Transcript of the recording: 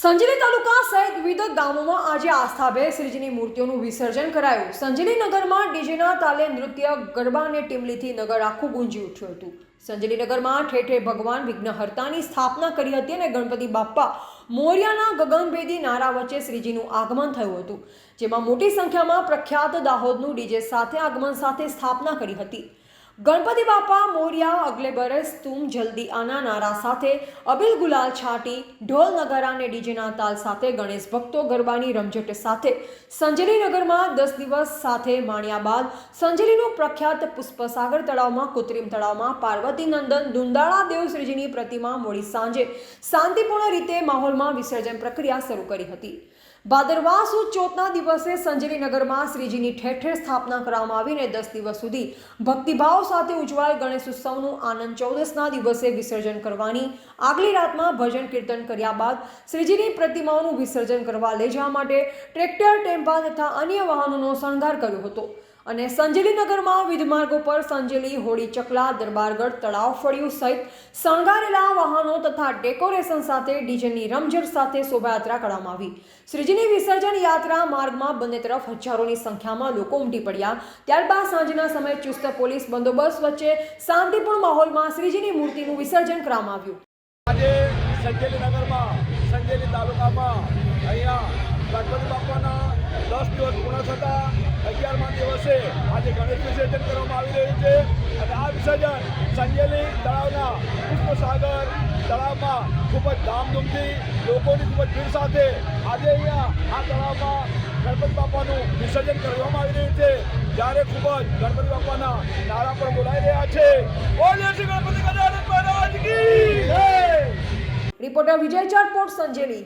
સંજેલી તાલુકા સહિત વિવિધ ગામોમાં આજે આસ્થાભેર શ્રીજીની મૂર્તિઓનું વિસર્જન કરાયું. સંજેલી નગરમાં ડીજેના તાલે નૃત્ય, ગરબા અને ટીમલીથી નગર આખું ગુંજી ઉઠ્યું હતું. સંજેલી નગરમાં ઠેર ભગવાન વિઘ્નહર્તાની સ્થાપના કરી હતી અને ગણપતિ બાપ્પા મોર્યાના ગગનભેદી નારા વચ્ચે શ્રીજીનું આગમન થયું હતું, જેમાં મોટી સંખ્યામાં પ્રખ્યાત દાહોદનું ડીજે સાથે આગમન સાથે સ્થાપના કરી હતી. ગણપતિ બાપા, મોરિયા, અગલે બરસ, તુમ જલ્દી આના નારા સાથે, અબિલ ગુલાલ છાટી, ઢોલ નગારા અને ડીજેના તાલ સાથે, ગણેશ ભક્તો ગરબાની રમઝટ સાથે. સંજલીનગરમાં દસ દિવસ સાથે માણ્યા બાદ સંજલીનું પ્રખ્યાત પુષ્પસાગર તળાવમાં, કૃત્રિમ તળાવમાં, પાર્વતી નંદન, દુંદાળા દેવ શ્રીજીની પ્રતિમા મોડી સાંજે શાંતિપૂર્ણ રીતે માહોલમાં વિસર્જન પ્રક્રિયા શરૂ કરી હતી. ભાદરવા સુદ ચોથના દિવસે સંજેલી નગરમાં શ્રીજીની ઠેર ઠેર સ્થાપના કરવામાં આવીને દસ દિવસ સુધી ભક્તિભાવ સાથે ઉજવાયેલ ગણેશ ઉત્સવનું આનંદ ચૌદસના દિવસે વિસર્જન કરવાની આગલી રાતમાં ભજન કીર્તન કર્યા બાદ શ્રીજીની પ્રતિમાઓનું વિસર્જન કરવા લઈ જવા માટે ટ્રેક્ટર, ટેમ્પા તથા અન્ય વાહનોનો શણગાર કર્યો હતો. અને સંજેલી નગરમાં વિવિધ માર્ગો પર સંજેલી, હોળી, ચકલા, દરબારગઢ તળાવ ફળિયું સહિત શણગારેલા વાહનો તથા ડેકોરેશન સાથે ડીજેની રમઝટ સાથે શોભાયાત્રા કરવામાં આવી. શ્રીજીની વિસર્જન યાત્રા માર્ગમાં બંને તરફ હજારોની સંખ્યામાં લોકો ઉમટી પડ્યા. ત્યારબાદ સાંજના સમયે ચુસ્ત પોલીસ બંદોબસ્ત વચ્ચે શાંતિપૂર્ણ માહોલમાં શ્રીજીની મૂર્તિનું વિસર્જન કરવામાં આવ્યું. આજે સંજેલી નગરમાં સંજેલી તાલુકામાં અહીંયા દસ દિવસ પૂર્ણ થતા અગિયારમા દિવસે આજે ગણેશ વિસર્જન કરવામાં આવી રહ્યું છે. અને આ વિસર્જન સંજેલી તળાવના પુષ્પસાગર તળાવમાં ખૂબ જ ધામધૂમથી લોકોની ખૂબ જ ભીડ સાથે આજે અહીંયા આ તળાવમાં ગણપતિ બાપાનું વિસર્જન કરવામાં આવી રહ્યું છે. જ્યારે ખૂબ જ ગણપતિ બાપાના નારા પણ બોલાઈ રહ્યા છે. રિપોર્ટર વિજય ચાટપોટ સંજેલી.